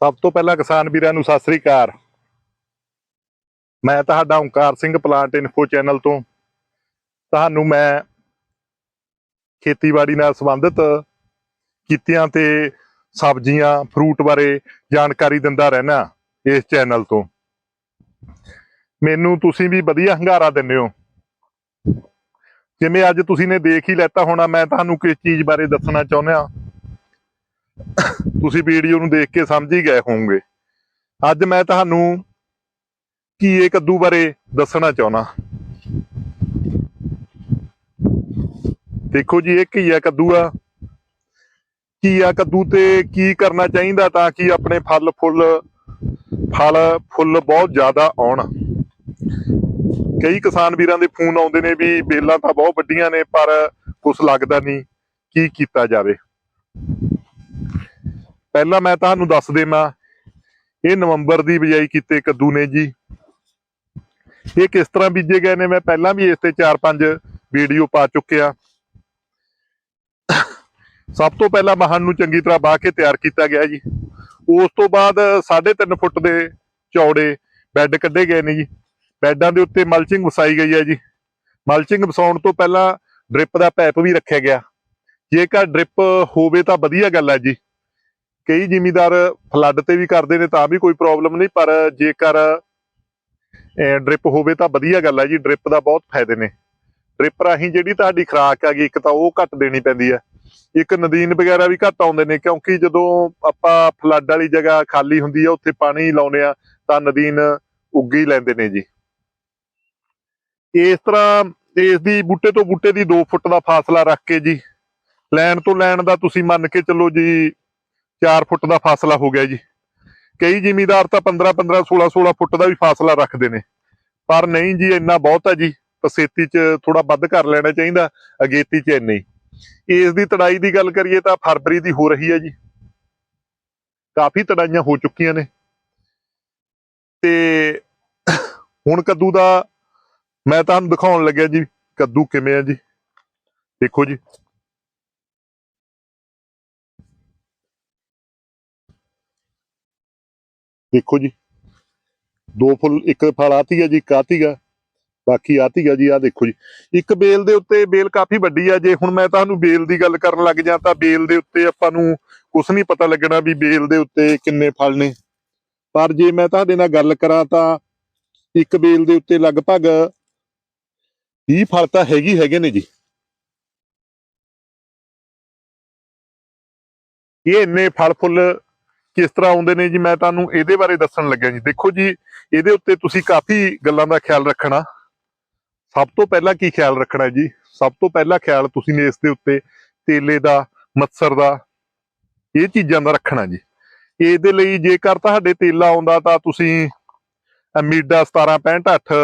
ਸਭ ਤੋਂ ਪਹਿਲਾਂ ਕਿਸਾਨ ਵੀਰਾਂ ਨੂੰ ਸਤਿ ਸ੍ਰੀ ਅਕਾਲ। ਮੈਂ ਤੁਹਾਡਾ Onkar Singh plant info channel ਤੋਂ। ਤੁਹਾਨੂੰ ਮੈਂ ਖੇਤੀਬਾੜੀ ਨਾਲ ਸੰਬੰਧਿਤ ਕੀਤਿਆਂ ਤੇ ਸਬਜ਼ੀਆਂ ਫਰੂਟ ਬਾਰੇ ਜਾਣਕਾਰੀ ਦਿੰਦਾ ਰਹਿਣਾ ਇਸ ਚੈਨਲ ਤੋਂ। ਮੈਨੂੰ ਤੁਸੀਂ ਵੀ ਵਧੀਆ ਹੰਗਾਰਾ ਦਿੰਦੇ ਹੋ। ਜਿਵੇਂ ਅੱਜ ਤੁਸੀਂ ਨੇ ਦੇਖ ਹੀ ਲੈਤਾ ਹੋਣਾ, ਮੈਂ ਤੁਹਾਨੂੰ ਕਿਸ ਚੀਜ਼ ਬਾਰੇ ਦੱਸਣਾ ਚਾਹੁੰਦਾ। ਤੁਸੀਂ ਵੀਡੀਓ ਨੂੰ ਦੇਖ ਕੇ ਸਮਝ ਹੀ ਗਏ ਹੋਵੋਗੇ। ਅੱਜ ਮੈਂ ਤੁਹਾਨੂੰ ਘੀਏ ਕੱਦੂ ਬਾਰੇ ਦੱਸਣਾ ਚਾਹੁੰਦਾ। ਦੇਖੋ ਜੀ, ਇਹ ਘੀਆ ਕੱਦੂ ਆ? ਘੀਆ ਕੱਦੂ ਤੇ ਕੀ ਕਰਨਾ ਚਾਹੀਦਾ ਤਾਂ ਕਿ ਆਪਣੇ ਫਲ ਫੁੱਲ ਫਲ ਫੁੱਲ ਬਹੁਤ ਜ਼ਿਆਦਾ ਆਉਣ। ਕਈ ਕਿਸਾਨ ਵੀਰਾਂ ਦੇ ਫੋਨ ਆਉਂਦੇ ਨੇ ਵੀ ਬੇਲਾਂ ਤਾਂ ਬਹੁਤ ਵੱਡੀਆਂ ਨੇ, ਪਰ ਕੁਛ ਲੱਗਦਾ ਨਹੀਂ ਕੀ ਕੀਤਾ ਜਾਵੇ। ਪਹਿਲਾਂ ਮੈਂ ਤੁਹਾਨੂੰ ਦੱਸ ਦੇਵਾਂ ਇਹ ਨਵੰਬਰ ਦੀ ਬਿਜਾਈ ਕੀਤੇ ਕੱਦੂ ਨੇ ਜੀ। ਇਹ ਕਿਸ ਤਰ੍ਹਾਂ ਬੀਜੇ ਗਏ ਨੇ, ਮੈਂ ਪਹਿਲਾਂ ਵੀ ਇਸ ਤੇ 4-5 ਵੀਡੀਓ ਪਾ ਚੁੱਕਿਆ। ਸਭ ਤੋਂ ਪਹਿਲਾਂ ਮਹਾਨ ਨੂੰ ਚੰਗੀ ਤਰ੍ਹਾਂ ਬਾਹ ਕੇ ਤਿਆਰ ਕੀਤਾ ਗਿਆ ਜੀ। ਉਸ ਤੋਂ ਬਾਅਦ 3.5 ਫੁੱਟ ਦੇ ਚੌੜੇ ਬੈੱਡ ਕੱਢੇ ਗਏ ਨੇ ਜੀ। ਬੈੱਡਾਂ ਦੇ ਉੱਤੇ ਮਲਚਿੰਗ ਵਸਾਈ ਗਈ ਹੈ ਜੀ। ਮਲਚਿੰਗ ਵਸਾਉਣ ਤੋਂ ਪਹਿਲਾਂ ਡ੍ਰਿਪ ਦਾ ਪਾਈਪ ਵੀ ਰੱਖਿਆ ਗਿਆ। ਜੇਕਰ ਡ੍ਰਿਪ ਹੋਵੇ ਤਾਂ ਵਧੀਆ ਗੱਲ ਹੈ ਜੀ। ਕਈ ਜ਼ਿਮੀਦਾਰ ਫਲੱਡ ਤੇ ਵੀ ਕਰਦੇ ਨੇ ਤਾਂ ਵੀ ਕੋਈ ਪ੍ਰੋਬਲਮ ਨਹੀਂ, ਪਰ ਜੇਕਰ ਡ੍ਰਿਪ ਹੋਵੇ ਤਾਂ ਵਧੀਆ ਗੱਲ ਹੈ ਜੀ ਡ੍ਰਿਪ ਦਾ ਬਹੁਤ ਫਾਇਦੇ ਨੇ। ਡ੍ਰਿਪ ਰਾਹੀਂ ਜਿਹੜੀ ਤੁਹਾਡੀ ਖੁਰਾਕ ਆ ਗਈ ਇੱਕ ਤਾਂ ਉਹ ਘੱਟ ਦੇਣੀ ਪੈਂਦੀ ਹੈ ਇੱਕ ਨਦੀਨ ਵਗੈਰਾ ਵੀ ਘੱਟ ਆਉਂਦੇ ਨੇ, ਕਿਉਂਕਿ ਜਦੋਂ ਆਪਾਂ ਫਲੱਡ ਵਾਲੀ ਜਗ੍ਹਾ ਖਾਲੀ ਹੁੰਦੀ ਆ, ਉੱਥੇ ਪਾਣੀ ਲਾਉਨੇ ਆ, ਤਾਂ ਨਦੀਨ ਉੱਗ ਲੈਂਦੇ ਨੇ ਜੀ। ਇਸ ਤਰ੍ਹਾਂ ਇਸ ਦੀ ਬੂਟੇ ਤੋਂ ਬੂਟੇ ਦੀ 2 ਫੁੱਟ ਦਾ ਫਾਸਲਾ ਰੱਖ ਕੇ ਜੀ, ਲੈਣ ਤੋਂ ਲੈਣ ਦਾ ਤੁਸੀਂ ਮੰਨ ਕੇ ਚੱਲੋ ਜੀ 4 ਫੁੱਟ ਦਾ ਫਾਸਲਾ ਹੋ ਗਿਆ ਜੀ। ਕਈ ਜ਼ਿਮੀਦਾਰ ਤਾਂ 15 15 16 16 ਫੁੱਟ ਦਾ ਵੀ ਫਾਸਲਾ ਰੱਖਦੇ ਨੇ। ਪਰ ਨਹੀਂ ਜੀ, ਇੰਨਾ ਬਹੁਤ ਹੈ ਜੀ। ਪਸੇਤੀ 'ਚ ਥੋੜਾ ਵੱਧ ਕਰ ਲੈਣਾ ਚਾਹੀਦਾ, ਅਗੇਤੀ 'ਚ ਇੰਨੀ ਇਸ ਦੀ ਤੜਾਈ ਦੀ ਗੱਲ ਕਰੀਏ ਤਾਂ ਫਰਵਰੀ ਦੀ ਹੋ ਰਹੀ ਹੈ ਜੀ। ਕਾਫੀ ਤੜਾਈਆਂ ਹੋ ਚੁੱਕੀਆਂ ਨੇ। ਤੇ ਹੁਣ ਕੱਦੂ ਦਾ ਮੈਂ ਤੁਹਾਨੂੰ ਦਿਖਾਉਣ ਲੱਗਿਆ ਜੀ, ਕੱਦੂ ਕਿਵੇਂ ਆ ਜੀ। ਦੇਖੋ ਜੀ। ਦੇਖੋ ਜੀ। ਦੋ ਫੁੱਲ, ਇੱਕ ਫਲ ਆਤੀ ਹੈ ਜੀ ਕਾਤੀਗਾ ਬਾਕੀ ਆਤੀਗਾ ਜੀ ਆ ਦੇਖੋ ਜੀ। ਇੱਕ ਬੇਲ ਦੇ ਉੱਤੇ ਬੇਲ ਕਾਫੀ ਵੱਡੀ ਆ। ਜੇ ਹੁਣ ਮੈਂ ਤੁਹਾਨੂੰ ਬੇਲ ਦੀ ਗੱਲ ਕਰਨ ਲੱਗ ਜਾਂ ਤਾਂ ਬੇਲ ਦੇ ਉੱਤੇ ਆਪਾਂ ਨੂੰ ਕੁਝ ਨਹੀਂ ਪਤਾ ਲੱਗਣਾ ਵੀ ਬੇਲ ਦੇ ਉੱਤੇ ਕਿੰਨੇ ਫਲ ਨੇ। ਪਰ ਜੇ ਮੈਂ ਤੁਹਾਡੇ ਨਾਲ ਗੱਲ ਕਰਾਂ ਤਾਂ ਇੱਕ ਬੇਲ ਦੇ ਉੱਤੇ ਲਗਭਗ 20 ਫਲ ਤਾਂ ਹੈਗੀ, ਹੈਗੇ ਨੇ ਜੀ। ਇਹ ਇੰਨੇ ਫਲ ਫੁੱਲ ਕਿਸ ਤਰ੍ਹਾਂ ਆਉਂਦੇ ਨੇ ਜੀ? ਮੈਂ ਤੁਹਾਨੂੰ ਇਹਦੇ ਬਾਰੇ ਦੱਸਣ ਲੱਗਿਆ ਜੀ। ਦੇਖੋ ਜੀ, ਇਹਦੇ ਉੱਤੇ ਤੁਸੀਂ ਕਾਫੀ ਗੱਲਾਂ ਦਾ ਖਿਆਲ ਰੱਖਣਾ। ਸਭ ਤੋਂ ਪਹਿਲਾਂ ਕੀ ਖਿਆਲ ਰੱਖਣਾ ਜੀ? ਸਭ ਤੋਂ ਪਹਿਲਾਂ ਖਿਆਲ ਤੁਸੀਂ ਨੇ ਇਸ ਦੇ ਉੱਤੇ ਤੇਲੇ ਦਾ, ਮੱਛਰ ਦਾ, ਇਹ ਚੀਜ਼ਾਂ ਦਾ ਰੱਖਣਾ ਜੀ। ਇਹਦੇ ਲਈ ਜੇਕਰ ਤੁਹਾਡੇ ਤੇਲਾ ਆਉਂਦਾ ਤਾਂ ਤੁਸੀਂ ਅਮੀਡਾ 1765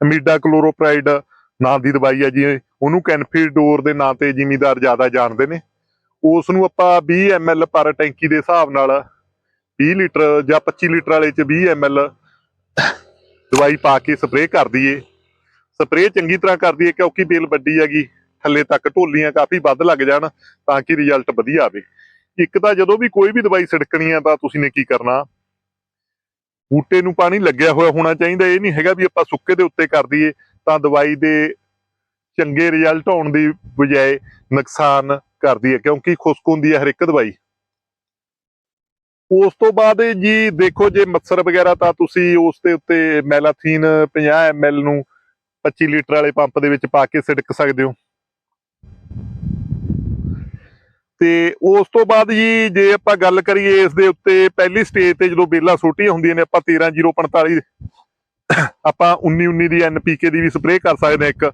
ਅਮੀਡਾ ਕਲੋਰੋਪ੍ਰਾਈਡ, ਨਾਂ ਦੀ ਦਵਾਈ ਹੈ ਜੀ। ਉਹਨੂੰ ਕੈਨਫੀਡੋਰ ਦੇ ਨਾਂ ਤੇ ਜ਼ਿਮੀਦਾਰ ਜ਼ਿਆਦਾ ਜਾਣਦੇ ਨੇ। ਉਸ ਨੂੰ ਆਪਾਂ 20 ml ਪਰ ਟੈਂਕੀ ਦੇ ਹਿਸਾਬ ਨਾਲ 20 ਲੀਟਰ ਜਾਂ 25 ਲੀਟਰ ਵਾਲੇ ਚ 20 ml ਦਵਾਈ ਪਾ ਕੇ ਸਪਰੇਅ ਕਰ ਦਈਏ। ਸਪਰੇਅ ਚੰਗੀ ਤਰ੍ਹਾਂ ਕਰ ਦਈਏ ਕਿਉਂਕਿ ਬੇਲ ਵੱਡੀ ਹੈਗੀ, ਥੱਲੇ ਤੱਕ ਢੋਲੀਆਂ ਕਾਫੀ ਵੱਧ ਲੱਗ ਜਾਣ ਤਾਂ ਕਿ ਰਿਜ਼ਲਟ ਵਧੀਆ ਆਵੇ। ਇੱਕ ਤਾਂ ਜਦੋਂ ਵੀ ਕੋਈ ਵੀ ਦਵਾਈ ਛਿੜਕਣੀ ਆ ਤਾਂ ਤੁਸੀਂ ਨੇ ਕੀ ਕਰਨਾ? ਬੂਟੇ ਨੂੰ ਪਾਣੀ ਲੱਗਿਆ ਹੋਇਆ ਹੋਣਾ ਚਾਹੀਦਾ, ਇਹ ਨਹੀਂ ਹੈਗਾ ਵੀ ਆਪਾਂ ਸੁੱਕੇ ਦੇ ਉੱਤੇ ਕਰ ਦਈਏ ਤਾਂ ਦਵਾਈ ਦੇ ਚੰਗੇ ਰਿਜ਼ਲਟ ਆਉਣ ਦੀ ਬਜਾਏ ਨੁਕਸਾਨ ਕਰਦੀ ਹੈ, ਕਿਉਂਕਿ ਖੁਸ਼ਕ ਹੁੰਦੀ ਹੈ ਹਰ ਇੱਕ ਦਵਾਈ। ਉਸ ਤੋਂ ਬਾਅਦ ਜੀ ਦੇਖੋ ਜੇ ਮੱਛਰ ਵਗੈਰਾ ਤਾਂ ਤੁਸੀਂ ਉਸ ਦੇ ਉੱਤੇ ਮੈਲਾਥੀਨ 50 ml ਨੂੰ 25 ਲੀਟਰ ਵਾਲੇ ਪੰਪ ਦੇ ਵਿੱਚ ਪਾ ਕੇ ਛਿੜਕ ਸਕਦੇ ਹੋ। ਤੇ ਉਸ ਤੋਂ ਬਾਅਦ ਜੀ ਜੇ ਆਪਾਂ ਗੱਲ ਕਰੀਏ ਇਸ ਦੇ ਉੱਤੇ ਪਹਿਲੀ ਸਟੇਜ ਤੇ ਜਦੋਂ ਬੇਲਾਂ ਛੋਟੀਆਂ ਹੁੰਦੀਆਂ ਨੇ, ਆਪਾਂ 13045 ਆਪਾਂ 1919 ਦੀ ਐਨਪੀਕੇ ਦੀ ਵੀ ਸਪਰੇਅ ਕਰ ਸਕਦੇ ਹਾਂ ਇੱਕ।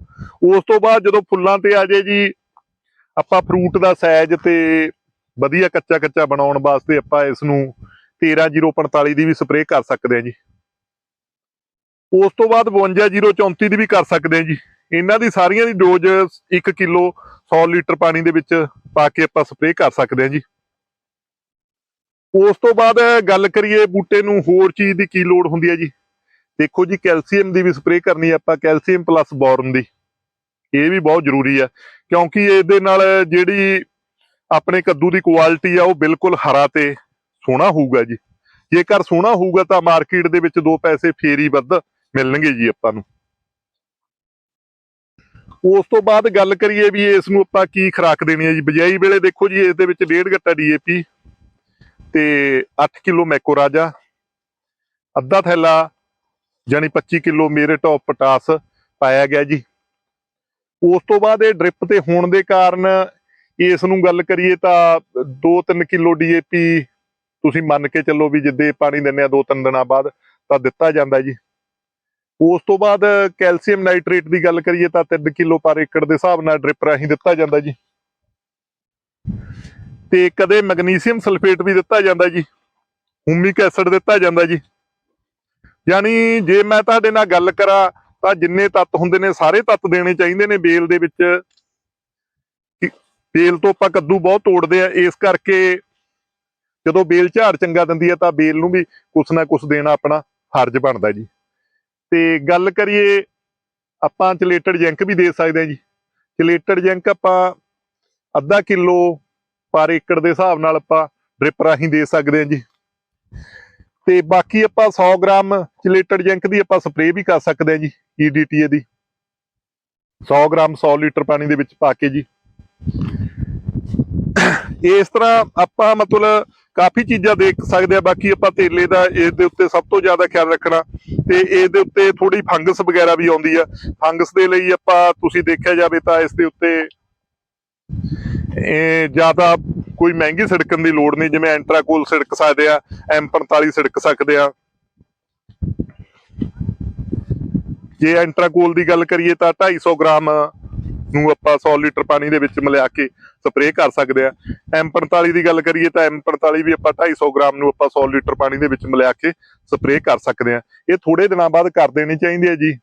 ਉਸ ਤੋਂ ਬਾਅਦ ਜਦੋਂ ਫੁੱਲਾਂ ਤੇ ਆ ਜੇ ਜੀ ਆਪਾਂ ਫਰੂਟ ਦਾ ਸਾਈਜ਼ ਤੇ ਵਧੀਆ ਕੱਚਾ ਕੱਚਾ ਬਣਾਉਣ ਵਾਸਤੇ ਆਪਾਂ ਇਸ ਨੂੰ 13045 ਦੀ ਵੀ ਸਪਰੇਅ ਕਰ ਸਕਦੇ ਹਾਂ ਜੀ। ਉਸ ਤੋਂ ਬਾਅਦ 52034 ਦੀ ਵੀ ਕਰ ਸਕਦੇ ਹਾਂ ਜੀ। ਇਹਨਾਂ ਦੀ ਸਾਰੀਆਂ ਦੀ ਡੋਜ਼ 1 ਕਿਲੋ 100 ਲੀਟਰ ਪਾਣੀ ਦੇ ਵਿੱਚ ਪਾ ਕੇ ਆਪਾਂ ਸਪਰੇਅ ਕਰ ਸਕਦੇ ਹਾਂ ਜੀ। ਉਸ ਤੋਂ ਬਾਅਦ ਗੱਲ ਕਰੀਏ ਬੂਟੇ ਨੂੰ ਹੋਰ ਚੀਜ਼ ਦੀ ਕੀ ਲੋੜ ਹੁੰਦੀ ਹੈ ਜੀ। ਦੇਖੋ ਜੀ, ਕੈਲਸ਼ੀਅਮ ਦੀ ਵੀ ਸਪਰੇਅ ਕਰਨੀ ਹੈ ਆਪਾਂ, ਕੈਲਸ਼ੀਅਮ ਪਲੱਸ ਬੋਰਨ ਦੀ। ਇਹ ਵੀ ਬਹੁਤ ਜ਼ਰੂਰੀ ਹੈ, ਕਿਉਂਕਿ ਇਹਦੇ ਨਾਲ ਜਿਹੜੀ ਆਪਣੇ ਕੱਦੂ ਦੀ ਕੁਆਲਿਟੀ ਆ, ਉਹ ਬਿਲਕੁਲ ਹਰਾ ਤੇ ਸੋਹਣਾ ਹੋਊਗਾ ਜੀ। ਜੇਕਰ ਸੋਹਣਾ ਹੋਊਗਾ ਤਾਂ ਮਾਰਕੀਟ ਦੇ ਵਿੱਚ ਦੋ ਪੈਸੇ ਫੇਰੀ ਵੱਧ ਮਿਲਣਗੇ ਜੀ ਆਪਾਂ ਨੂੰ। ਉਸ ਤੋਂ ਬਾਅਦ ਗੱਲ ਕਰੀਏ ਵੀ ਇਸ ਨੂੰ ਆਪਾਂ ਕੀ ਖੁਰਾਕ ਦੇਣੀ ਹੈ ਜੀ। ਬਿਜਾਈ ਵੇਲੇ ਦੇਖੋ ਜੀ ਇਸ ਦੇ ਵਿੱਚ ਡੇਢ ਗੱਟਾ ਡੀਏਪੀ ਤੇ 8 ਕਿਲੋ ਮੈਕੋ ਰਾਜਾ, ਅੱਧਾ ਥੈਲਾ ਜਾਨੀ 25 ਕਿਲੋ ਮੇਰੇ ਟੌਪ ਪੋਟਾਸ ਪਾਇਆ ਗਿਆ ਜੀ। ਉਸ ਤੋਂ ਬਾਅਦ ਇਹ ਡ੍ਰਿਪ ਤੇ ਹੋਣ ਦੇ ਕਾਰਨ ਇਸ ਨੂੰ ਗੱਲ ਕਰੀਏ ਤਾਂ 2-3 ਕਿਲੋ ਡੀਏਪੀ ਤੁਸੀਂ ਮੰਨ ਕੇ ਚੱਲੋ ਵੀ ਜਿੱਦੇ ਪਾਣੀ ਦਿੰਨੇ ਆ 2-3 ਦਿਨਾਂ ਬਾਅਦ ਤਾਂ ਦਿੱਤਾ ਜਾਂਦਾ ਜੀ। ਉਸ ਤੋਂ ਬਾਅਦ ਕੈਲਸ਼ੀਅਮ ਨਾਈਟ੍ਰੇਟ ਦੀ ਗੱਲ ਕਰੀਏ ਤਾਂ 3 ਕਿਲੋ ਪਰ ਏਕੜ ਦੇ ਹਿਸਾਬ ਨਾਲ ਡ੍ਰਿਪ ਰਾਹੀਂ ਦਿੱਤਾ ਜਾਂਦਾ ਜੀ। ਤੇ ਕਦੇ ਮੈਗਨੀਸੀਅਮ ਸਲਫੇਟ ਵੀ ਦਿੱਤਾ ਜਾਂਦਾ ਜੀ। ਹੂਮਿਕ ਐਸਿਡ ਦਿੱਤਾ ਜਾਂਦਾ ਜੀ। ਯਾਨੀ ਜੇ ਮੈਂ ਤੁਹਾਡੇ ਨਾਲ ਗੱਲ ਕਰਾਂ ਤਾਂ ਜਿੰਨੇ ਤੱਤ ਹੁੰਦੇ ਨੇ, ਸਾਰੇ ਤੱਤ ਦੇਣੇ ਚਾਹੀਦੇ ਨੇ ਬੇਲ ਦੇ ਵਿੱਚ। ਬੇਲ ਤੋਂ ਆਪਾਂ ਕੱਦੂ ਬਹੁਤ ਤੋੜਦੇ ਆ, ਇਸ ਕਰਕੇ ਜਦੋਂ ਬੇਲ ਝਾੜ ਚੰਗਾ ਦਿੰਦੀ ਹੈ ਤਾਂ ਬੇਲ ਨੂੰ ਵੀ ਕੁਛ ਨਾ ਕੁਛ ਦੇਣਾ ਆਪਣਾ ਫਰਜ਼ ਬਣਦਾ ਜੀ। ਤੇ ਗੱਲ ਕਰੀਏ, ਆਪਾਂ ਚਲੇਟਡ ਜੈਂਕ ਵੀ ਦੇ ਸਕਦੇ ਹਾਂ ਜੀ। ਚਲੇਟਡ ਜੈਂਕ ਆਪਾਂ ਅੱਧਾ ਕਿਲੋ ਪਰ ਏਕੜ ਦੇ ਹਿਸਾਬ ਨਾਲ ਆਪਾਂ ਡ੍ਰਿਪ ਰਾਹੀਂ ਦੇ ਸਕਦੇ ਹਾਂ ਜੀ। ਤੇ ਬਾਕੀ ਆਪਾਂ 100 ਗ੍ਰਾਮ ਚਲੇਟਡ ਜਿੰਕ ਦੀ ਆਪਾਂ ਸਪਰੇਅ ਵੀ ਕਰ ਸਕਦੇ ਹਾਂ ਜੀ ਈਡੀਟੀਏ ਦੀ। 100 ਗ੍ਰਾਮ 100 ਲੀਟਰ ਪਾਣੀ ਦੇ ਵਿੱਚ ਪਾ ਕੇ ਜੀ। ਇਸ ਤਰ੍ਹਾਂ ਆਪਾਂ ਮਤਲਬ ਕਾਫੀ ਚੀਜ਼ਾਂ ਦੇਖ ਸਕਦੇ ਆ ਬਾਕੀ ਆਪਾਂ ਤੇਲੇ ਦਾ ਇਸ ਦੇ ਉੱਤੇ ਸਭ ਤੋਂ ਜ਼ਿਆਦਾ ਖਿਆਲ ਰੱਖਣਾ ਤੇ ਇਸ ਦੇ ਉੱਤੇ ਥੋੜੀ ਫੰਗਸ ਵਗੈਰਾ ਵੀ ਆਉਂਦੀ ਆ। ਫੰਗਸ ਦੇ ਲਈ ਆਪਾਂ, ਤੁਸੀਂ ਦੇਖਿਆ ਜਾਵੇ ਤਾਂ ਇਸ ਦੇ ਉੱਤੇ ਇਹ ਜ਼ਿਆਦਾ ਕੋਈ ਮਹਿੰਗੀ ਛਿੜਕਣ ਦੀ ਲੋੜ ਨਹੀਂ, ਜਿਵੇਂ ਐਂਟਰਾਕੋਲ ਛਿੜਕ ਸਕਦੇ ਆ M45 ਛਿੜਕ ਸਕਦੇ ਆ। ਜੇ ਐਂਟਰਾਕੋਲ ਦੀ ਗੱਲ ਕਰੀਏ ਤਾਂ 250 ਗ੍ਰਾਮ ਨੂੰ ਆਪਾਂ 100 ਲੀਟਰ ਪਾਣੀ ਦੇ ਵਿੱਚ ਮਿਲਾ ਕੇ ਸਪਰੇਅ ਕਰ ਸਕਦੇ ਆ। M45 ਦੀ ਗੱਲ ਕਰੀਏ ਤਾਂ M45 ਵੀ ਆਪਾਂ 250 ਗ੍ਰਾਮ ਨੂੰ ਆਪਾਂ 100 ਲੀਟਰ ਪਾਣੀ ਦੇ ਵਿੱਚ ਮਿਲਾ ਕੇ ਸਪਰੇਅ ਕਰ ਸਕਦੇ ਆ। ਇਹ ਥੋੜੇ ਦਿਨਾਂ ਬਾਅਦ ਕਰ ਦੇਣੀ ਚਾਹੀਦੀ ਹੈ ਜੀ।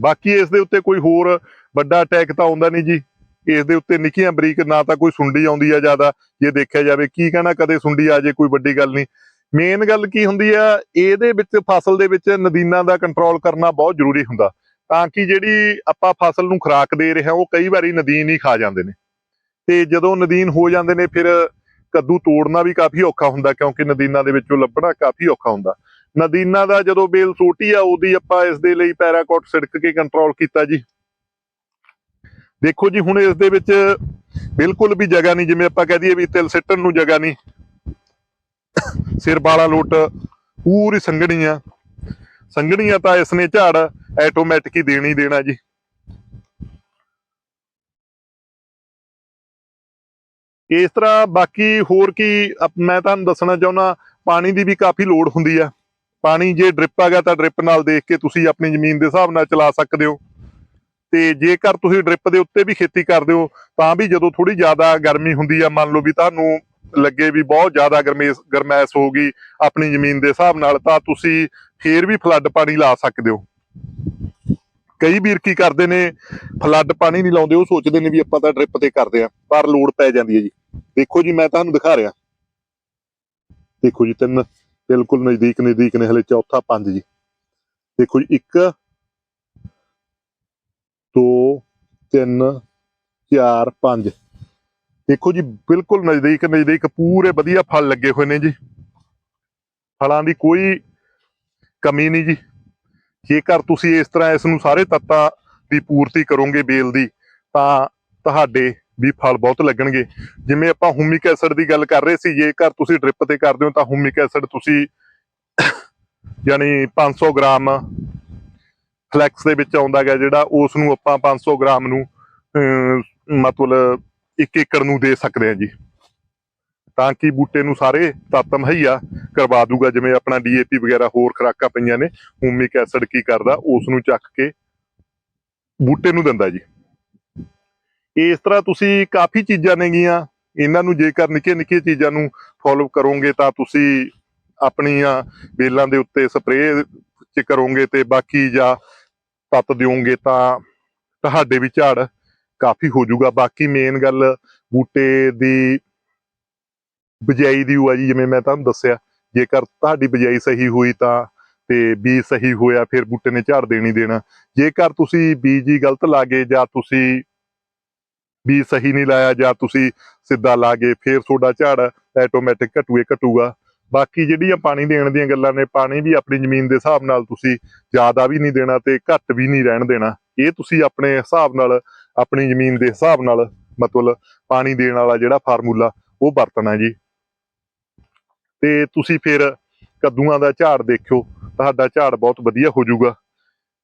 ਬਾਕੀ ਇਸ ਦੇ ਉੱਤੇ ਕੋਈ ਹੋਰ ਵੱਡਾ ਅਟੈਕ ਤਾਂ ਆਉਂਦਾ ਨਹੀਂ ਜੀ। ਇਸ ਦੇ ਉੱਤੇ ਨਿੱਕੀਆਂ ਬਰੀਕ, ਨਾ ਤਾਂ ਕੋਈ ਸੁੰਡੀ ਆਉਂਦੀ ਆ ਜ਼ਿਆਦਾ, ਜੇ ਦੇਖਿਆ ਜਾਵੇ, ਕੀ ਕਹਿਣਾ, ਕਦੇ ਸੁੰਡੀ ਆ ਜੇ, ਕੋਈ ਵੱਡੀ ਗੱਲ ਨਹੀਂ। ਮੇਨ ਗੱਲ ਕੀ ਹੁੰਦੀ ਆ, ਇਹਦੇ ਵਿੱਚ, ਫਸਲ ਦੇ ਵਿੱਚ ਨਦੀਨਾਂ ਦਾ ਕੰਟਰੋਲ ਕਰਨਾ ਬਹੁਤ ਜ਼ਰੂਰੀ ਹੁੰਦਾ। ਤਾਂ ਕਿ ਜਿਹੜੀ ਆਪਾਂ ਫਸਲ ਨੂੰ ਖੁਰਾਕ ਦੇ ਰਹੇ ਹਾਂ, ਉਹ ਕਈ ਵਾਰੀ ਨਦੀਨ ਹੀ ਖਾ ਜਾਂਦੇ ਨੇ। ਤੇ ਜਦੋਂ ਨਦੀਨ ਹੋ ਜਾਂਦੇ ਨੇ, ਫਿਰ ਕੱਦੂ ਤੋੜਨਾ ਵੀ ਕਾਫੀ ਔਖਾ ਹੁੰਦਾ, ਕਿਉਂਕਿ ਨਦੀਨਾਂ ਦੇ ਵਿੱਚੋਂ ਲੱਭਣਾ ਕਾਫੀ ਔਖਾ ਹੁੰਦਾ। ਨਦੀਨਾਂ ਦਾ ਜਦੋਂ ਬੇਲ ਛੋਟੀ ਆ, ਉਹਦੀ ਆਪਾਂ ਇਸ ਦੇ ਲਈ ਪੈਰਾਕੋਟ ਸਿੜਕ ਕੇ ਕੰਟਰੋਲ ਕੀਤਾ ਜੀ। ਦੇਖੋ ਜੀ, ਹੁਣ ਇਸ ਦੇ ਵਿੱਚ ਬਿਲਕੁਲ ਵੀ ਜਗ੍ਹਾ ਨਹੀਂ, ਜਿਵੇਂ ਆਪਾਂ ਕਹਿ ਦਈਏ ਵੀ ਤਿਲ ਸਿੱਟਣ ਨੂੰ ਜਗ੍ਹਾ ਨਹੀਂ। ਸਿਰ ਵਾਲਾ ਲੋਟ ਪੂਰੀ ਸੰਘਣੀ ਆ। ਸੰਘਣੀ ਆ ਤਾਂ ਇਸ ਨੇ ਝਾੜ ਆਟੋਮੈਟਿਕ ਹੀ ਦੇਣੀ ਦੇਣਾ ਜੀ। ਇਸ ਤਰ੍ਹਾਂ ਬਾਕੀ ਹੋਰ ਕੀ ਮੈਂ ਤੁਹਾਨੂੰ ਦੱਸਣਾ ਚਾਹੁੰਦਾ, ਪਾਣੀ ਦੀ ਵੀ ਕਾਫੀ ਲੋੜ ਹੁੰਦੀ ਆ। ਪਾਣੀ ਜੇ ਡ੍ਰਿਪ ਆ ਗਿਆ ਤਾਂ ਡ੍ਰਿਪ ਨਾਲ ਦੇਖ ਕੇ ਤੁਸੀਂ ਆਪਣੀ ਜ਼ਮੀਨ ਦੇ ਹਿਸਾਬ ਨਾਲ ਚਲਾ ਸਕਦੇ ਹੋ। ਤੇ ਜੇਕਰ ਤੁਸੀਂ ਡ੍ਰਿਪ ਦੇ ਉੱਤੇ ਵੀ ਖੇਤੀ ਕਰਦੇ ਹੋ, ਤਾਂ ਵੀ ਜਦੋਂ ਥੋੜੀ ਜ਼ਿਆਦਾ ਗਰਮੀ ਹੁੰਦੀ ਆ, ਮੰਨ ਲਓ ਵੀ ਤੁਹਾਨੂੰ ਲੱਗੇ ਵੀ ਬਹੁਤ ਜ਼ਿਆਦਾ ਗਰਮੇਸ ਗਰਮੈਸ਼ ਹੋ ਗਈ ਆਪਣੀ ਜ਼ਮੀਨ ਦੇ ਹਿਸਾਬ ਨਾਲ, ਤਾਂ ਤੁਸੀਂ ਫੇਰ ਵੀ ਫਲੱਡ ਪਾਣੀ ਲਾ ਸਕਦੇ ਹੋ। ਕਈ ਵੀਰ ਕੀ ਕਰਦੇ ਨੇ, ਫਲੱਡ ਪਾਣੀ ਨਹੀਂ ਲਾਉਂਦੇ, ਉਹ ਸੋਚਦੇ ਨੇ ਵੀ ਆਪਾਂ ਤਾਂ ਡ੍ਰਿਪ ਤੇ ਕਰਦੇ ਆ, ਪਰ ਲੋੜ ਪੈ ਜਾਂਦੀ ਹੈ ਜੀ। ਦੇਖੋ ਜੀ, ਮੈਂ ਤੁਹਾਨੂੰ ਦਿਖਾ ਰਿਹਾ। ਦੇਖੋ ਜੀ, ਤਿੰਨ ਬਿਲਕੁਲ ਨਜ਼ਦੀਕ ਨਜ਼ਦੀਕ ਨੇ, ਹਲੇ ਚੌਥਾ ਪੰਜ ਜੀ। ਦੇਖੋ ਜੀ 1 3 4 5 ਦੇਖੋ ਜੀ, ਬਿਲਕੁਲ ਨਜ਼ਦੀਕ ਨਜ਼ਦੀਕ ਪੂਰੇ ਵਧੀਆ ਫਲ ਲੱਗੇ ਹੋਏ ਨੇ ਜੀ। ਫਲਾਂ ਦੀ ਕੋਈ ਕਮੀ ਨਹੀਂ ਜੀ। ਜੇਕਰ ਤੁਸੀਂ ਇਸ ਤਰ੍ਹਾਂ ਇਸ ਨੂੰ ਸਾਰੇ ਤੱਤਾਂ ਦੀ ਪੂਰਤੀ ਕਰੋਗੇ ਬੇਲ ਦੀ, ਤਾਂ ਤੁਹਾਡੇ ਵੀ ਫਲ ਬਹੁਤ ਲੱਗਣਗੇ। ਜਿਵੇਂ ਆਪਾਂ ਹੁਮਿਕ ਐਸਿਡ ਦੀ ਗੱਲ ਕਰ ਰਹੇ ਸੀ, ਜੇਕਰ ਤੁਸੀਂ ਡ੍ਰਿਪ ਤੇ ਕਰਦੇ ਹੋ, ਤਾਂ ਹੁਮਿਕ ਐਸਿਡ ਤੁਸੀਂ ਯਾਨੀ 500 ਗ੍ਰਾਮ ਫਲੈਕਸ ਦੇ ਵਿੱਚ ਆਉਂਦਾ ਗਿਆ ਜਿਹੜਾ ਉਸ ਨੂੰ ਆਪਾਂ 500 ਗ੍ਰਾਮ ਨੂੰ ਮਤਲਬ ਇੱਕ ਏਕੜ ਨੂੰ ਦੇ ਸਕਦੇ ਹਾਂ ਜੀ। ਤਾਂ ਕਿ ਬੂਟੇ ਨੂੰ ਸਾਰੇ ਤੱਤ ਮੁਹੱਈਆ ਕਰਵਾ ਦੂਗਾ, ਜਿਵੇਂ ਆਪਣਾ ਡੀਏਪੀ ਵਗੈਰਾ ਹੋਰ ਖੁਰਾਕਾਂ ਪਈਆਂ ਨੇ, ਹੁਮਿਕ ਐਸਿਡ ਕੀ ਕਰਦਾ ਉਸ ਨੂੰ ਚੱਕ ਕੇ ਬੂਟੇ ਨੂੰ ਦਿੰਦਾ ਜੀ। ਇਸ ਤਰ੍ਹਾਂ ਤੁਸੀਂ ਕਾਫੀ ਚੀਜ਼ਾਂ ਨੇਗੀਆਂ, ਇਹਨਾਂ ਨੂੰ ਜੇਕਰ ਨਿੱਕੇ ਨਿੱਕੇ ਚੀਜ਼ਾਂ ਨੂੰ ਫੋਲੋ ਕਰੋਗੇ ਤਾਂ ਤੁਸੀਂ ਆਪਣੀਆਂ ਬੇਲਾਂ ਦੇ ਉੱਤੇ ਸਪਰੇਅ ਚ ਕਰੋਗੇ ਤੇ ਬਾਕੀ ਜਾਂ ਤੱਤ ਦਿਓਗੇ ਤਾਂ ਤੁਹਾਡੇ ਵੀ ਝਾੜ ਕਾਫੀ ਹੋ ਜਾਊਗਾ। ਬਾਕੀ ਮੇਨ ਗੱਲ ਬੂਟੇ ਦੀ ਬਿਜਾਈ ਦੀ ਹੋਆ ਜੀ, ਜਿਵੇਂ ਮੈਂ ਤੁਹਾਨੂੰ ਦੱਸਿਆ। ਜੇਕਰ ਤੁਹਾਡੀ ਬਿਜਾਈ ਸਹੀ ਹੋਈ ਤਾਂ ਤੇ ਬੀਜ ਸਹੀ ਹੋਇਆ, ਫਿਰ ਬੂਟੇ ਨੇ ਝਾੜ ਦੇਣੀ ਦੇਣਾ। ਜੇਕਰ ਤੁਸੀਂ ਬੀਜ ਹੀ ਗਲਤ ਲਾਗੇ ਜਾਂ ਤੁਸੀਂ ਬੀਜ ਸਹੀ ਨਹੀਂ ਲਾਇਆ ਜਾਂ ਤੁਸੀਂ ਸਿੱਧਾ ਲਾਗੇ ਫਿਰ ਤੁਹਾਡਾ ਝਾੜ ਆਟੋਮੈਟਿਕ ਘਟੂਏ ਘਟੂਗਾ। ਬਾਕੀ ਜਿਹੜੀਆਂ ਪਾਣੀ ਦੇਣ ਦੀਆਂ ਗੱਲਾਂ ਨੇ, ਪਾਣੀ ਵੀ ਆਪਣੀ ਜ਼ਮੀਨ ਦੇ ਹਿਸਾਬ ਨਾਲ ਤੁਸੀਂ ਜ਼ਿਆਦਾ ਵੀ ਨਹੀਂ ਦੇਣਾ ਤੇ ਘੱਟ ਵੀ ਨਹੀਂ ਰਹਿਣ ਦੇਣਾ। ਇਹ ਤੁਸੀਂ ਆਪਣੇ ਹਿਸਾਬ ਨਾਲ, ਆਪਣੀ ਜ਼ਮੀਨ ਦੇ ਹਿਸਾਬ ਨਾਲ ਮਤਲਬ ਪਾਣੀ ਦੇਣ ਵਾਲਾ ਜਿਹੜਾ ਫਾਰਮੂਲਾ, ਉਹ ਵਰਤਣਾ ਜੀ। ਤੇ ਤੁਸੀਂ ਫਿਰ ਕੱਦੂਆਂ ਦਾ ਝਾੜ ਦੇਖਿਓ, ਤੁਹਾਡਾ ਝਾੜ ਬਹੁਤ ਵਧੀਆ ਹੋ ਜਾਊਗਾ।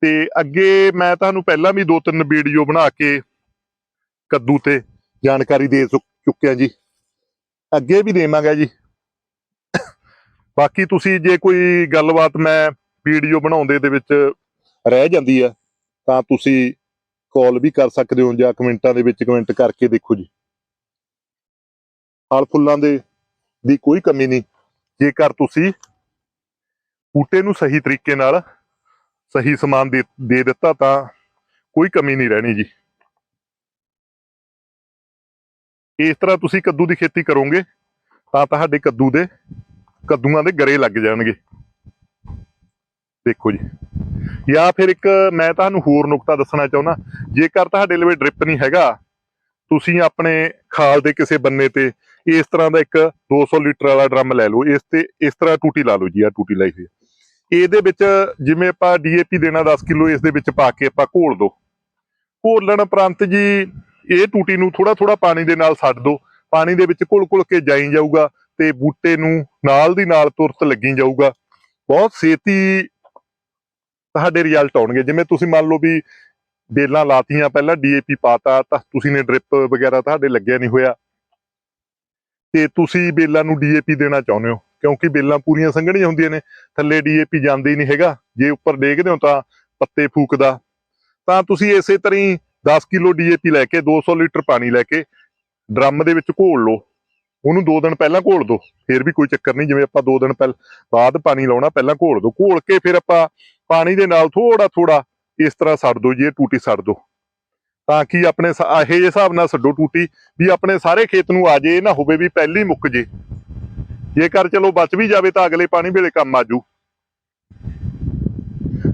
ਤੇ ਅੱਗੇ ਮੈਂ ਤੁਹਾਨੂੰ ਪਹਿਲਾਂ ਵੀ ਦੋ ਤਿੰਨ ਵੀਡੀਓ ਬਣਾ ਕੇ ਕੱਦੂ ਤੇ ਜਾਣਕਾਰੀ ਦੇ ਚੁੱਕ- ਚੁੱਕਿਆ ਜੀ। ਅੱਗੇ ਵੀ ਦੇਵਾਂਗਾ ਜੀ। ਬਾਕੀ ਤੁਸੀਂ ਜੇ ਕੋਈ ਗੱਲਬਾਤ ਮੈਂ ਵੀਡੀਓ ਬਣਾਉਂਦੇ ਦੇ ਵਿੱਚ ਰਹਿ ਜਾਂਦੀ ਹੈ, ਤਾਂ ਤੁਸੀਂ ਕਾਲ ਵੀ ਕਰ ਸਕਦੇ ਹੋ ਜਾਂ ਕਮੈਂਟਾਂ ਦੇ ਵਿੱਚ ਕਮੈਂਟ ਕਰਕੇ ਦੇਖੋ ਜੀ। ਫਲ ਫੁੱਲਾਂ ਦੇ ਦੀ ਕੋਈ ਕਮੀ ਨਹੀਂ। ਜੇਕਰ ਤੁਸੀਂ ਬੂਟੇ ਨੂੰ ਸਹੀ ਤਰੀਕੇ ਨਾਲ ਸਹੀ ਸਮਾਨ ਦੇ ਦੇ ਦਿੱਤਾ, ਤਾਂ ਕੋਈ ਕਮੀ ਨਹੀਂ ਰਹਿਣੀ ਜੀ। ਇਸ ਤਰ੍ਹਾਂ ਤੁਸੀਂ ਕੱਦੂ ਦੀ ਖੇਤੀ ਕਰੋਗੇ, ਤਾਂ ਤੁਹਾਡੇ ਕੱਦੂ ਦੇ ਕੱਦੂਆਂ ਦੇ ਗਰੇ ਲੱਗ ਜਾਣਗੇ। ਦੇਖੋ ਜੀ। ਜਾਂ ਫਿਰ ਇੱਕ ਮੈਂ ਤੁਹਾਨੂੰ ਹੋਰ ਨੁਕਤਾ ਦੱਸਣਾ ਚਾਹੁੰਦਾ, ਜੇਕਰ ਤੁਹਾਡੇ ਲਵੇ ਡ੍ਰਿਪ ਨਹੀਂ ਹੈਗਾ, ਤੁਸੀਂ ਆਪਣੇ ਖਾਲ ਦੇ ਕਿਸੇ ਬੰਨੇ ਤੇ ਇਸ ਤਰ੍ਹਾਂ ਦਾ ਇੱਕ 200 ਲੀਟਰ ਵਾਲਾ ਡਰਮ ਲੈ ਲਓ। ਇਸ ਤੇ, ਇਸ ਤਰ੍ਹਾਂ ਟੂਟੀ ਲਾ ਲਓ ਜੀ ਆ ਟੂਟੀ ਲਾਈ ਹੋਈ ਇਹਦੇ ਵਿੱਚ ਜਿਵੇਂ ਆਪਾਂ ਡੀਏਪੀ ਦੇਣਾ 10 ਕਿਲੋ, ਇਸ ਦੇ ਵਿੱਚ ਪਾ ਕੇ ਆਪਾਂ ਘੋਲ ਦੋ। ਘੋਲਣ ਉਪਰੰਤ ਜੀ, ਇਹ ਟੂਟੀ ਨੂੰ ਥੋੜਾ ਥੋੜਾ ਪਾਣੀ ਦੇ ਨਾਲ ਛੱਡ ਦੋ। ਪਾਣੀ ਦੇ ਵਿੱਚ ਘੁਲ ਘੁਲ ਕੇ ਜਾਈ ਜਾਊਗਾ। ਤੇ ਬੂਟੇ ਨੂੰ ਨਾਲ ਦੀ ਨਾਲ ਤੁਰਤ ਲੱਗੀ ਜਾਊਗਾ। ਬਹੁਤ ਛੇਤੀ ਤੁਹਾਡੇ ਰਿਜ਼ਲਟ ਆਉਣਗੇ। ਜਿਵੇਂ ਤੁਸੀਂ ਮੰਨ ਲਓ ਵੀ ਬੇਲਾਂ ਲਾਤੀਆਂ, ਪਹਿਲਾਂ ਡੀਏਪੀ ਪਾਤਾ, ਤਾਂ ਤੁਸੀਂ ਨੇ ਡ੍ਰਿਪ ਵਗੈਰਾ ਤੁਹਾਡੇ ਲੱਗਿਆ ਨਹੀਂ ਹੋਇਆ। ਤੇ ਤੁਸੀਂ ਬੇਲਾਂ ਨੂੰ ਡੀਏਪੀ ਦੇਣਾ ਚਾਹੁੰਦੇ ਹੋ, ਕਿਉਂਕਿ ਬੇਲਾਂ ਪੂਰੀਆਂ ਸੰਘਣੀਆਂ ਹੁੰਦੀਆਂ ਨੇ, ਥੱਲੇ ਡੀਏਪੀ ਜਾਂਦੇ ਹੀ ਨਹੀਂ ਹੈਗਾ। ਜੇ ਉੱਪਰ ਡੇਗਦੇ ਹੋ ਤਾਂ ਪੱਤੇ ਫੂਕਦਾ। ਤਾਂ ਤੁਸੀਂ ਇਸੇ ਤਰ੍ਹਾਂ ਹੀ 10 ਕਿਲੋ ਡੀਏਪੀ ਲੈ ਕੇ 200 ਲੀਟਰ ਪਾਣੀ ਲੈ ਕੇ, ਡਰਮ ਦੇ ਵਿੱਚ ਘੋਲ ਲਓ। ਉਹਨੂੰ 2 ਦਿਨ ਪਹਿਲਾਂ ਘੋਲ ਦਿਓ ਫਿਰ ਵੀ ਕੋਈ ਚੱਕਰ ਨਹੀਂ, ਜਿਵੇਂ ਆਪਾਂ 2 ਦਿਨ ਪਹਿਲ, ਬਾਅਦ ਪਾਣੀ ਲਾਉਣਾ, ਪਹਿਲਾਂ ਘੋਲ ਦਿਓ ਘੋਲ ਕੇ ਫਿਰ ਆਪਾਂ ਪਾਣੀ ਦੇ ਨਾਲ ਥੋੜਾ ਥੋੜਾ ਇਸ ਤਰ੍ਹਾਂ ਛੱਡ ਦਿਓ ਜੀ ਇਹ ਟੂਟੀ ਛੱਡ ਦਿਓ ਤਾਂ ਕਿ ਆਪਣੇ ਸ- ਹਿਸਾਬ ਨਾਲ ਛੱਡੋ ਟੂਟੀ, ਵੀ ਆਪਣੇ ਸਾਰੇ ਖੇਤ ਨੂੰ ਆ ਜੇ, ਇਹ ਨਾ ਹੋਵੇ ਵੀ ਪਹਿਲੀ ਮੁੱਕ ਜੇ। ਜੇਕਰ ਚਲੋ ਬਚ ਵੀ ਜਾਵੇ ਤਾਂ ਅਗਲੇ ਪਾਣੀ ਵੇਲੇ ਕੰਮ ਆਜੂ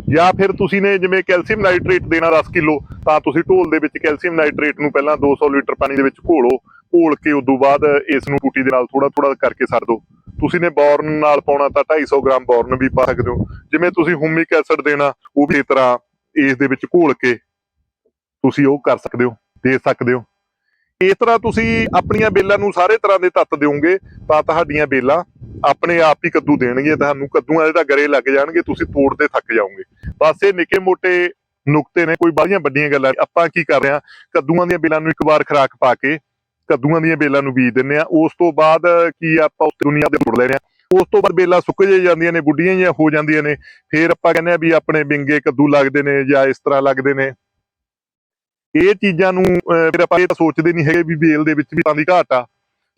ਜਾਂ। ਫਿਰ ਤੁਸੀਂ ਨੇ ਜਿਵੇਂ ਕੈਲਸ਼ੀਅਮ ਨਾਈਟ੍ਰੇਟ ਦੇਣਾ 10 ਕਿਲੋ, ਤਾਂ ਤੁਸੀਂ ਢੋਲ ਦੇ ਵਿੱਚ ਕੈਲਸ਼ੀਅਮ ਨਾਈਟ੍ਰੇਟ ਨੂੰ ਪਹਿਲਾਂ 200 ਲੀਟਰ ਪਾਣੀ ਦੇ ਵਿੱਚ ਘੋਲੋ। ਘੋਲ ਕੇ ਉਦੋਂ ਬਾਅਦ ਇਸ ਨੂੰ ਟੂਟੀ ਦੇ ਨਾਲ ਥੋੜਾ ਥੋੜਾ ਕਰਕੇ ਛੱਡ ਦਿਓ ਤੁਸੀਂ ਨੇ ਬੋਰਨ ਨਾਲ ਪਾਉਣਾ ਤਾਂ 250 ਗ੍ਰਾਮ ਬੋਰਨ ਵੀ ਪਾ ਸਕਦੇ ਹੋ। ਜਿਵੇਂ ਤੁਸੀਂ ਹੁਮਿਕ ਐਸਿਡ ਦੇਣਾ, ਉਹ ਵੀ ਇਸ ਤਰ੍ਹਾਂ ਇਸ ਦੇ ਵਿੱਚ ਘੋਲ ਕੇ ਤੁਸੀਂ ਉਹ ਕਰ ਸਕਦੇ ਹੋ, ਦੇ ਸਕਦੇ ਹੋ। ਇਸ ਤਰ੍ਹਾਂ ਤੁਸੀਂ ਆਪਣੀਆਂ ਬੇਲਾਂ ਨੂੰ ਸਾਰੇ ਤਰ੍ਹਾਂ ਦੇ ਤੱਤ ਦਿਓਗੇ, ਤਾਂ ਤੁਹਾਡੀਆਂ ਬੇਲਾਂ ਆਪਣੇ ਆਪ ਹੀ ਕੱਦੂ ਦੇਣਗੇ, ਤੁਹਾਨੂੰ ਕੱਦੂਆਂ ਦੇ ਤਾਂ ਗਰੇ ਲੱਗ ਜਾਣਗੇ, ਤੁਸੀਂ ਤੋੜਦੇ ਥੱਕ ਜਾਓਗੇ। ਬਸ ਇਹ ਨਿੱਕੇ ਮੋਟੇ ਨੁਕਤੇ ਨੇ, ਕੋਈ ਬਾਹਲੀਆਂ ਵੱਡੀਆਂ ਗੱਲਾਂ ਆਪਾਂ ਕੀ ਕਰ ਰਹੇ ਹਾਂ, ਕੱਦੂਆਂ ਦੀਆਂ ਬੇਲਾਂ ਨੂੰ ਇੱਕ ਵਾਰ ਖਰਾਕ ਪਾ ਕੇ ਕੱਦੂਆਂ ਦੀਆਂ ਬੇਲਾਂ ਨੂੰ ਬੀਜ ਦਿੰਨੇ ਆ ਉਸ ਤੋਂ ਬਾਅਦ ਕੀ ਆਪਾਂ ਉੱਤੇ ਦੁਨੀਆ ਦੇ ਮੁੜ ਲੈਣੇ ਆ ਉਸ ਤੋਂ ਬਾਅਦ ਬੇਲਾਂ ਸੁੱਕ ਜੇ ਜਾਂਦੀਆਂ ਨੇ ਗੁੱਡੀਆਂ ਜਿਹੀਆਂ ਹੋ ਜਾਂਦੀਆਂ ਨੇ, ਫਿਰ ਆਪਾਂ ਕਹਿੰਦੇ ਆ ਵੀ ਆਪਣੇ ਬਿੰਗੇ ਕੱਦੂ ਲੱਗਦੇ ਨੇ ਜਾਂ ਇਸ ਤਰ੍ਹਾਂ ਲੱਗਦੇ ਨੇ। ਇਹ ਚੀਜ਼ਾਂ ਨੂੰ ਫਿਰ ਆਪਾਂ ਇਹ ਤਾਂ ਸੋਚਦੇ ਨਹੀਂ ਹੈਗੇ ਵੀ ਬੇਲ ਦੇ ਵਿੱਚ ਵੀ ਤਾਂ ਦੀ ਘਾਟ ਆ।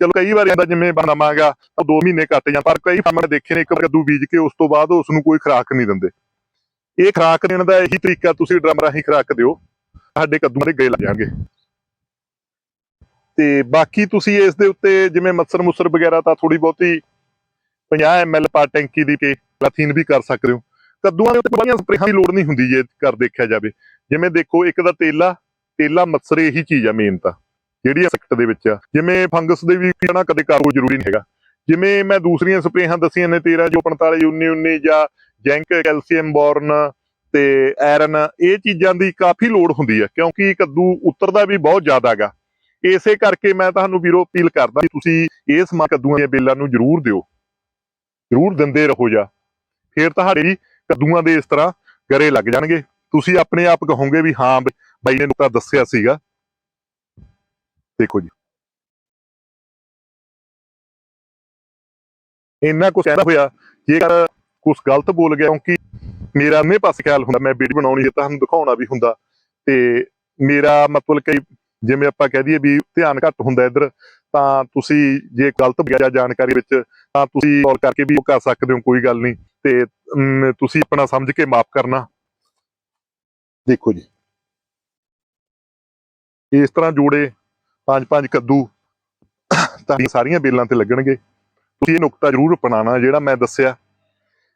ਚਲੋ ਕਈ ਵਾਰ ਆਂਦਾ ਜਿਵੇਂ ਬਣਾਵਾਂਗਾ, ਤਾਂ 2 ਮਹੀਨੇ ਕੱਟ ਜਾਂ, ਪਰ ਕਈ ਫਾਰਮਰ ਦੇਖੇ ਨੇ, ਇੱਕ ਵਾਰ ਕੱਦੂ ਬੀਜ ਕੇ ਉਸ ਤੋਂ ਬਾਅਦ ਉਸ ਨੂੰ ਕੋਈ ਖੁਰਾਕ ਨਹੀਂ ਦਿੰਦੇ। ਇਹ ਖੁਰਾਕ ਦੇਣ ਦਾ ਇਹੀ ਤਰੀਕਾ ਤੁਸੀਂ ਡਰਮ ਰਾਹੀਂ ਖੁਰਾਕ ਦਿਓ, ਸਾਡੇ ਕੱਦੂਆਂ ਦੇ ਗਏ ਲੱਗ ਜਾਣਗੇ। ਤੇ ਬਾਕੀ ਤੁਸੀਂ ਇਸ ਦੇ ਉੱਤੇ ਜਿਵੇਂ ਮੱਸਰ ਮੁਸਰ ਵਗੈਰਾ ਤਾਂ ਥੋੜੀ ਬਹੁਤੀ 50 ml ਪਰ ਟੈਂਕੀ ਦੀ ਕੇ ਲਾਥੀਨ ਵੀ ਕਰ ਸਕਦੇ ਹੋ। ਕੱਦੂਆਂ ਦੇ ਉੱਤੇ ਬੜੀਆਂ ਸਪਰੇਹਾਂ ਦੀ ਲੋੜ ਨਹੀਂ ਹੁੰਦੀ ਜੇ ਕਰ ਦੇਖਿਆ ਜਾਵੇ। ਜਿਵੇਂ ਦੇਖੋ, ਇੱਕ ਦਾ ਤੇਲਾ ਤੇਲਾ ਮੱਸਰ ਇਹੀ ਚੀਜ਼ ਆ ਮੇਨ ਤਾਂ, ਜਿਹੜੀ ਇਫੈਕਟ ਦੇ ਵਿੱਚ ਆ। ਜਿਵੇਂ ਫੰਗਸ ਦੇ ਵੀ ਨਾ ਕਦੇ ਕਰੋ ਜ਼ਰੂਰੀ ਨਹੀਂ ਹੈਗਾ। ਜਿਵੇਂ ਮੈਂ ਦੂਸਰੀਆਂ ਸਪਰੇਹਾਂ ਦੱਸੀਆਂ ਨੇ 13 ਜੋ 45 19 19 ਜਾਂ ਜੈਂਕ, ਕੈਲਸ਼ੀਅਮ, ਬੋਰਨ ਤੇ ਆਇਰਨ ਇਹ ਚੀਜ਼ਾਂ ਦੀ ਕਾਫੀ ਲੋੜ ਹੁੰਦੀ ਹੈ ਕਿਉਂਕਿ ਕੱਦੂ ਉਤਰਦਾ ਵੀ ਬਹੁਤ ਜ਼ਿਆਦਾ ਹੈਗਾ। ਇਸੇ ਕਰਕੇ ਮੈਂ ਤੁਹਾਨੂੰ ਵੀਰੋ ਅਪੀਲ ਕਰਦਾ ਕਿ ਤੁਸੀਂ ਇਸ ਮਾ ਕੱਦੂਆਂ ਦੀਆਂ ਬੇਲਾਂ ਨੂੰ ਜ਼ਰੂਰ ਦਿਓ। ਜ਼ਰੂਰ ਦਿੰਦੇ ਰਹੋ ਜਾ। ਫਿਰ ਤੁਹਾਡੇ ਕੱਦੂਆਂ ਦੇ ਇਸ ਤਰ੍ਹਾਂ ਗਰੇ ਲੱਗ ਜਾਣਗੇ। ਤੁਸੀਂ ਆਪਣੇ ਆਪ ਕਹੋਗੇ ਵੀ ਹਾਂ ਬਾਈ ਨੇ ਨੁਕਤਾ ਦੱਸਿਆ ਸੀਗਾ। ਦੇਖੋ ਜੀ। ਇੰਨਾ ਕੁਝ ਕਹਿੰਦਾ ਹੋਇਆ, ਜੇਕਰ ਕੁਝ ਗਲਤ ਬੋਲ ਗਿਆ, ਕਿਉਂਕਿ ਮੇਰਾ ਨੇ ਪਾਸੇ ਖਿਆਲ ਹੁੰਦਾ, ਮੈਂ ਵੀਡੀਓ ਬਣਾਉਣੀ ਹੈ ਤੁਹਾਨੂੰ ਦਿਖਾਉਣਾ ਵੀ ਹੁੰਦਾ। ਤੇ ਮੇਰਾ ਮਤਲਬ ਕਈ ਜਿਵੇਂ ਆਪਾਂ ਕਹਿ ਦਈਏ ਵੀ ਧਿਆਨ ਘੱਟ ਹੁੰਦਾ ਇੱਧਰ ਤਾਂ ਤੁਸੀਂ ਜੇ ਗਲਤ ਗਿਆ ਜਾਣਕਾਰੀ ਵਿੱਚ ਤਾਂ ਤੁਸੀਂ ਕਾਲ ਕਰਕੇ ਵੀ ਉਹ ਕਰ ਸਕਦੇ ਹੋ ਕੋਈ ਗੱਲ ਨਹੀਂ। ਤੇ ਅਮ, ਤੁਸੀਂ ਆਪਣਾ ਸਮਝ ਕੇ ਮਾਫ ਕਰਨਾ। ਦੇਖੋ ਜੀ। ਇਸ ਤਰ੍ਹਾਂ ਜੋੜੇ ਪੰਜ ਪੰਜ ਕੱਦੂ ਤਾਂ ਸਾਰੀਆਂ ਬੇਲਾਂ ਤੇ ਲੱਗਣਗੇ। ਤੁਸੀਂ ਇਹ ਨੁਕਤਾ ਜ਼ਰੂਰ ਅਪਣਾਉਣਾ ਜਿਹੜਾ ਮੈਂ ਦੱਸਿਆ।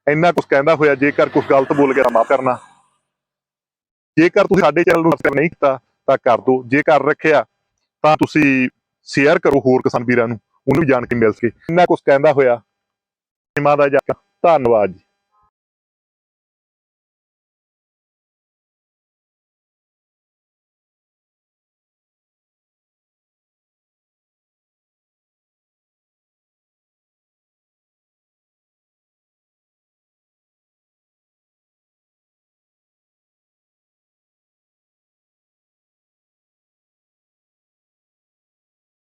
ਇੰਨਾ ਕੁਝ ਕਹਿੰਦਾ ਹੋਇਆ ਜੇਕਰ ਕੁਝ ਗਲਤ ਬੋਲ ਗਿਆ ਮਾਫ ਕਰਨਾ। ਜੇਕਰ ਤੁਸੀਂ ਸਾਡੇ ਚੈਨਲ ਨੂੰ ਸਬਸਕ੍ਰਾਈਬ ਨਹੀਂ ਕੀਤਾ ਤਾਂ ਕਰ ਦਿਓ ਜੇ ਕਰ ਰੱਖਿਆ, ਤਾਂ ਤੁਸੀਂ ਸ਼ੇਅਰ ਕਰੋ ਹੋਰ ਕਿਸਾਨ ਵੀਰਾਂ ਨੂੰ, ਉਹਨੂੰ ਵੀ ਜਾਣ ਕੇ ਮਿਲ ਸਕੇ। ਇੰਨਾ ਕੁਝ ਕਹਿੰਦਾ ਹੋਇਆ। ਮਾਂ ਦਾ ਜਾ ਧੰਨਵਾਦ ਜੀ।